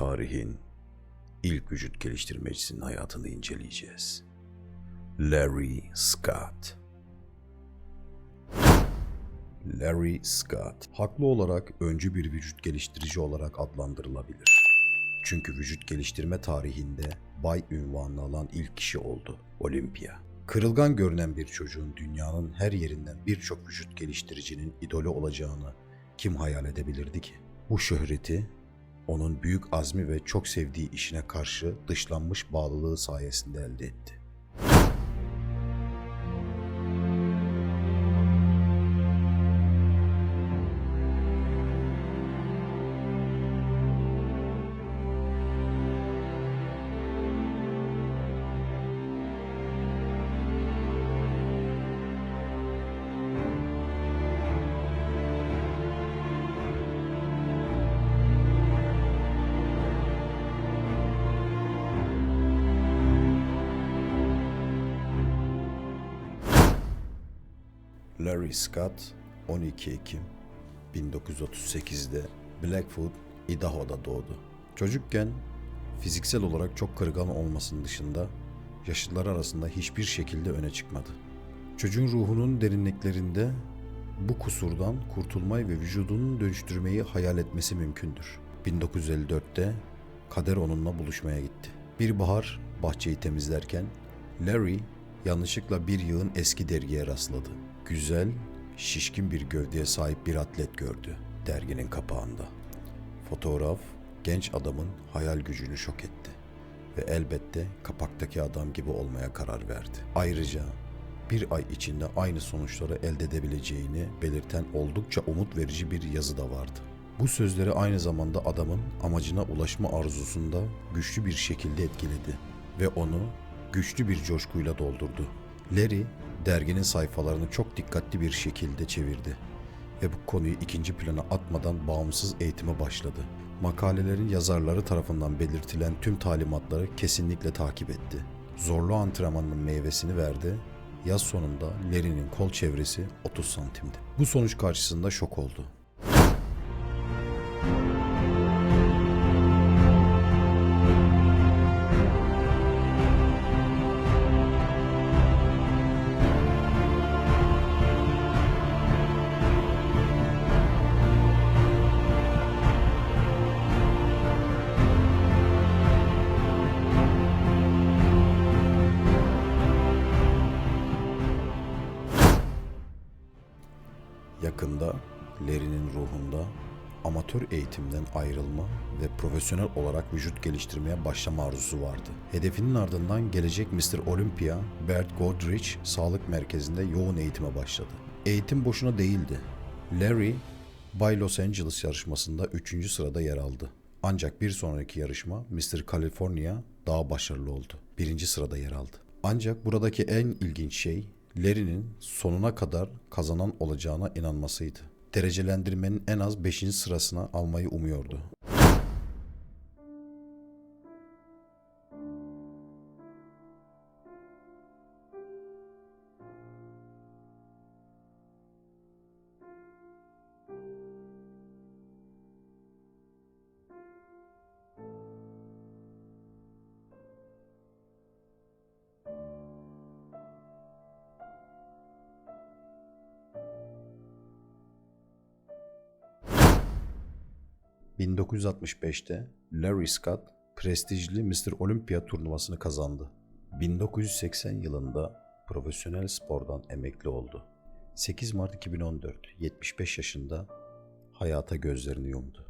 Tarihin ilk vücut geliştirmecisinin hayatını inceleyeceğiz. Larry Scott Larry Scott haklı olarak öncü bir vücut geliştirici olarak adlandırılabilir. Çünkü vücut geliştirme tarihinde bay ünvanını alan ilk kişi oldu. Olympia. Kırılgan görünen bir çocuğun dünyanın her yerinden birçok vücut geliştiricinin idolü olacağını kim hayal edebilirdi ki? Bu şöhreti onun büyük azmi ve çok sevdiği işine karşı dışlanmış bağlılığı sayesinde elde etti. Larry Scott 12 Ekim 1938'de Blackfoot, Idaho'da doğdu. Çocukken fiziksel olarak çok kırılgan olmasının dışında yaşlılar arasında hiçbir şekilde öne çıkmadı. Çocuğun ruhunun derinliklerinde bu kusurdan kurtulmayı ve vücudunu dönüştürmeyi hayal etmesi mümkündür. 1954'te kader onunla buluşmaya gitti. Bir bahar bahçeyi temizlerken Larry yanlışlıkla bir yığın eski dergiye rastladı. Güzel, şişkin bir gövdeye sahip bir atlet gördü derginin kapağında. Fotoğraf genç adamın hayal gücünü şok etti ve elbette kapaktaki adam gibi olmaya karar verdi. Ayrıca bir ay içinde aynı sonuçları elde edebileceğini belirten oldukça umut verici bir yazı da vardı. Bu sözleri aynı zamanda adamın amacına ulaşma arzusunda güçlü bir şekilde etkiledi ve onu güçlü bir coşkuyla doldurdu. Larry derginin sayfalarını çok dikkatli bir şekilde çevirdi ve bu konuyu ikinci plana atmadan bağımsız eğitime başladı. Makalelerin yazarları tarafından belirtilen tüm talimatları kesinlikle takip etti. Zorlu antrenmanın meyvesini verdi. Yaz sonunda Larry'nin kol çevresi 30 santimdi. Bu sonuç karşısında şok oldu. Yakında Larry'nin ruhunda amatör eğitimden ayrılma ve profesyonel olarak vücut geliştirmeye başlama arzusu vardı. Hedefinin ardından gelecek Mr. Olympia, Bert Godrich Sağlık Merkezi'nde yoğun eğitime başladı. Eğitim boşuna değildi. Larry, Bay Los Angeles yarışmasında 3. sırada yer aldı. Ancak bir sonraki yarışma Mr. California daha başarılı oldu. Birinci sırada yer aldı. Ancak buradaki en ilginç şey Larry'nin sonuna kadar kazanan olacağına inanmasıydı. Derecelendirmenin en az 5. sırasına almayı umuyordu. ...1965'te Larry Scott prestijli Mr. Olympia turnuvasını kazandı. 1980 yılında profesyonel spordan emekli oldu. 8 Mart 2014, 75 yaşında hayata gözlerini yumdu.